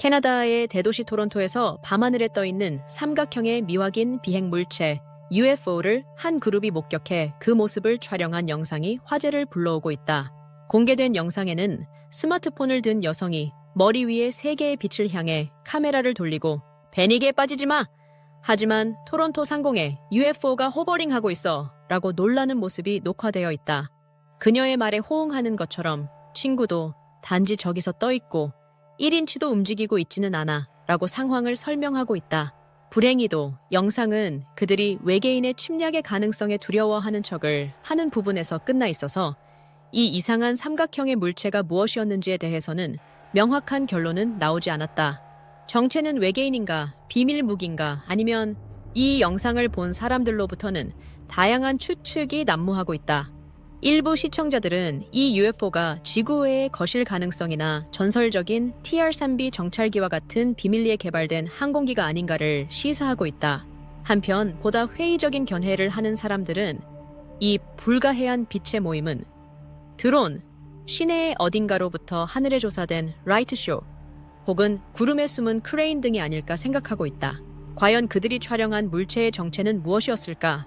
캐나다의 대도시 토론토에서 밤하늘에 떠 있는 삼각형의 미확인 비행 물체 UFO를 한 그룹이 목격해 그 모습을 촬영한 영상이 화제를 불러오고 있다. 공개된 영상에는 스마트폰을 든 여성이 머리 위에 세 개의 빛을 향해 카메라를 돌리고 패닉에 빠지지 마! 하지만 토론토 상공에 UFO가 호버링하고 있어 라고 놀라는 모습이 녹화되어 있다. 그녀의 말에 호응하는 것처럼 친구도 단지 저기서 떠 있고 1인치도 움직이고 있지는 않아 라고 상황을 설명하고 있다. 불행히도 영상은 그들이 외계인의 침략의 가능성에 두려워하는 척을 하는 부분에서 끝나 있어서 이 이상한 삼각형의 물체가 무엇이었는지에 대해서는 명확한 결론은 나오지 않았다. 정체는 외계인인가, 비밀 무기인가, 아니면 이 영상을 본 사람들로부터는 다양한 추측이 난무하고 있다. 일부 시청자들은 이 UFO가 지구외에 거실 가능성이나 전설적인 TR-3B 정찰기와 같은 비밀리에 개발된 항공기가 아닌가를 시사하고 있다. 한편 보다 회의적인 견해를 하는 사람들은 이 불가해한 빛의 모임은 드론, 시내의 어딘가로부터 하늘에 조사된 라이트쇼, 혹은 구름에 숨은 크레인 등이 아닐까 생각하고 있다. 과연 그들이 촬영한 물체의 정체는 무엇이었을까?